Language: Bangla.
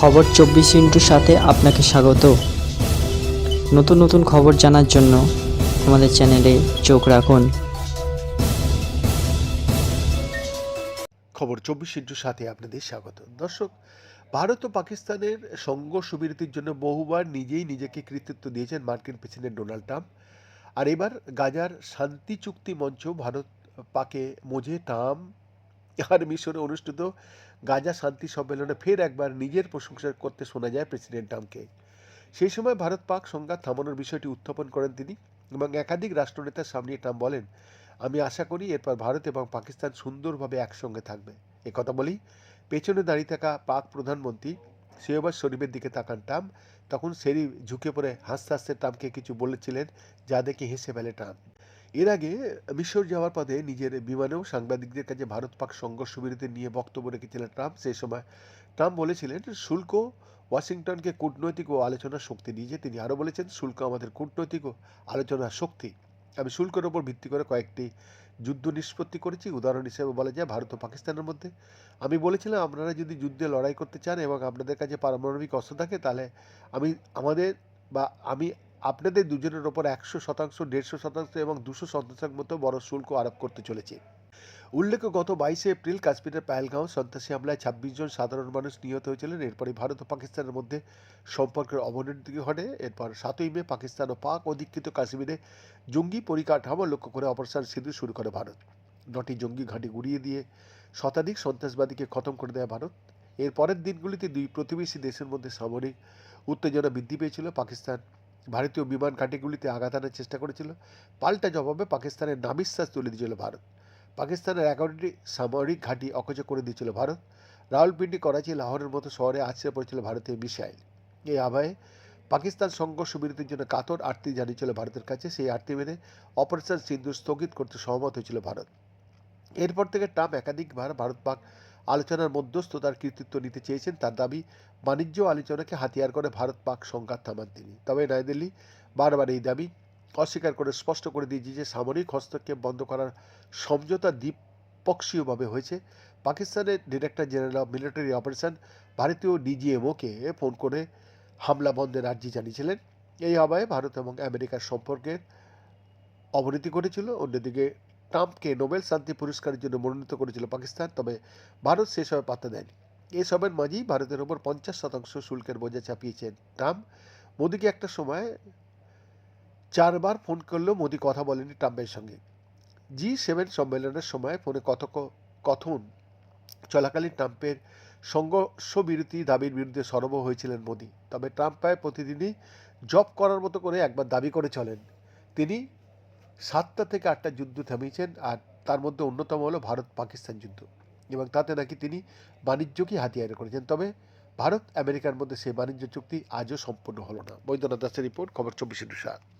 খবর চব্বিশ ইন্টুর সাথে আপনাকে স্বাগত। নতুন নতুন খবর জানার জন্য আমাদের চ্যানেলে চোখ রাখুন। খবর চব্বিশ ইন্টুর সাথে আপনাদের স্বাগত। দর্শক, ভারত ও পাকিস্তানের সংঘর্ষ বিরতির জন্য বহুবার নিজেই নিজেকে কৃতিত্ব দিয়েছেন মার্কিন প্রেসিডেন্ট ডোনাল্ড ট্রাম্প। আর এবার গাজার শান্তি চুক্তি মঞ্চ ভারত পাকে মোজে ট্রাম্প আর মিশরে অনুষ্ঠিত গাজা শান্তি সম্মেলনে ফের একবার নিজের প্রশংসা করতে শোনা যায় প্রেসিডেন্ট ট্রাম্পকে। সেই সময় ভারত পাক সংঘাত থামানোর বিষয়টি উত্থাপন করেন তিনি এবং একাধিক রাষ্ট্রনেতার সামনে ট্রাম্প বলেন, আমি আশা করি এরপর ভারত এবং পাকিস্তান সুন্দরভাবে একসঙ্গে থাকবে। কথা বলি পেছনে দাঁড়িয়ে থাকা পাক প্রধানমন্ত্রী শেহবাজ শরীফের দিকে তাকান ট্রাম্প। তখন শরীফ ঝুঁকে পড়ে হাসতে হাসতে ট্রাম্পকে কিছু বলেছিলেন যা দেখে হেসে ফেলে ট্রাম্প। এর আগে মিশর যাওয়ার পথে নিজের বিমানেও সাংবাদিকদের কাছে ভারত পাক সংঘর্ষ বিরতি নিয়ে বক্তব্য রেখেছিলেন ট্রাম্প। সেই সময় ট্রাম্প বলেছিলেন, শুল্ক ওয়াশিংটনকে কূটনৈতিক ও আলোচনার শক্তি দিয়েছে তিনি আরও বলেছেন, শুল্ক আমাদের কূটনৈতিক ও আলোচনার শক্তি। আমি শুল্কের ওপর ভিত্তি করে কয়েকটি যুদ্ধ নিষ্পত্তি করেছি। উদাহরণ হিসেবে বলা যায় ভারত ও পাকিস্তানের মধ্যে। আমি বলেছিলাম, আপনারা যদি যুদ্ধে লড়াই করতে চান এবং আপনাদের কাছে পারমাণবিক অস্ত্র থাকে, তাহলে আমি, আমাদের বা আমি আপনাদের দুজনের ওপর একশো শতাংশ, দেড়শো শতাংশ এবং দুশো শতাংশের মতো বড় শুল্ক আরোপ করতে চলেছে। উল্লেখ্য, গত বাইশে এপ্রিল কাশ্মীরের পায়েলগাঁও সন্ত্রাসী হামলায় ছাব্বিশ জন সাধারণ মানুষ নিহত হয়েছিলেন। এরপরে ভারত ও পাকিস্তানের মধ্যে সম্পর্কের অবনতি ঘটে। এরপর সাতই মে পাকিস্তান ও পাক অধিকৃত কাশ্মীরে জঙ্গি পরিকাঠামো লক্ষ্য করে অপারেশন সিঁদুর শুরু করে ভারত। নটি জঙ্গি ঘাঁটি গুড়িয়ে দিয়ে শতাধিক সন্ত্রাসবাদীকে খতম করে দেয় ভারত। এর পরের দিনগুলিতে দুই প্রতিবেশী দেশের মধ্যে সামরিক উত্তেজনা বৃদ্ধি পেয়েছিল। পাকিস্তান ভারতীয় বিমান ঘাঁটিগুলিতে আঘাত আনার চেষ্টা করেছিল। পাল্টা জবাবে পাকিস্তানের নামিশ্বাস তুলে দিয়েছিল ভারত। পাকিস্তানের এগারোটি সামরিক ঘাঁটি অকেজ করে দিয়েছিল ভারত। রাওয়ালপিন্ডি, করাচি, লাহোরের মতো শহরে আছড়ে পড়েছিল ভারতীয় মিসাইল। এই আবহে পাকিস্তান সংঘর্ষ বিরতির জন্য কাতর আর্তি জানিয়েছিল ভারতের কাছে। সেই আর্তি মেনে অপারেশন সিন্ধু স্থগিত করতে সহমত হয়েছিল ভারত। এরপর থেকে ট্রাম্প একাধিকবার ভারত পাক আলোচনার মধ্যস্থতার কৃতিত্ব নিতে চেয়েছেন। তার দাবি, বাণিজ্য আলোচনাকে হাতিয়ার করে ভারত পাক সংঘাত থামান তিনি। তবে নয়াদিল্লি বারবার এই দাবি অস্বীকার করে স্পষ্ট করে দিয়েছে যে সামরিক হস্তক্ষেপ বন্ধ করার সমঝোতা দ্বিপক্ষীয়ভাবে হয়েছে। পাকিস্তানের director general of military operation ভারতীয় ডিজিএমওকে ফোন করে হামলা বন্ধের আর্জি জানিয়েছিলেন। এই আবহে ভারত এবং আমেরিকার সম্পর্কের অবনতি ঘটেছিল। অন্যদিকে ট্রাম্পকে নোবেল শান্তি পুরস্কারের জন্য মনোনীত করেছিল পাকিস্তান, তবে ভারত সেসবে পাত্তা দেয়নি। এসবের মাঝেই ভারতের ওপর পঞ্চাশ শতাংশ শুল্কের বোঝা চাপিয়েছেন ট্রাম্প। মোদীকে একটা সময় চারবার ফোন করলেও মোদী কথা বলেনি ট্রাম্পের সঙ্গে। জি সেভেন সম্মেলনের সময় ফোনে কত কথন চলাকালীন ট্রাম্পের সংঘর্ষ বিরতি দাবির বিরুদ্ধে সরব হয়েছিলেন মোদী। তবে ট্রাম্প প্রায় প্রতিদিনই জব করার মতো করে একবার দাবি করে চলেন। তিনি সাতটা থেকে আটটা যুদ্ধ থামিয়েছেন, আর তার মধ্যে অন্যতম হলো ভারত পাকিস্তান যুদ্ধ। এবং তাতে নাকি তিনি বাণিজ্যকে হাতিয়ার করেছেন। তবে ভারত আমেরিকার মধ্যে সেই বাণিজ্য চুক্তি আজও সম্পন্ন হলো না। বৈদ্যনাথ দাসের রিপোর্ট, খবর চব্বিশে সাত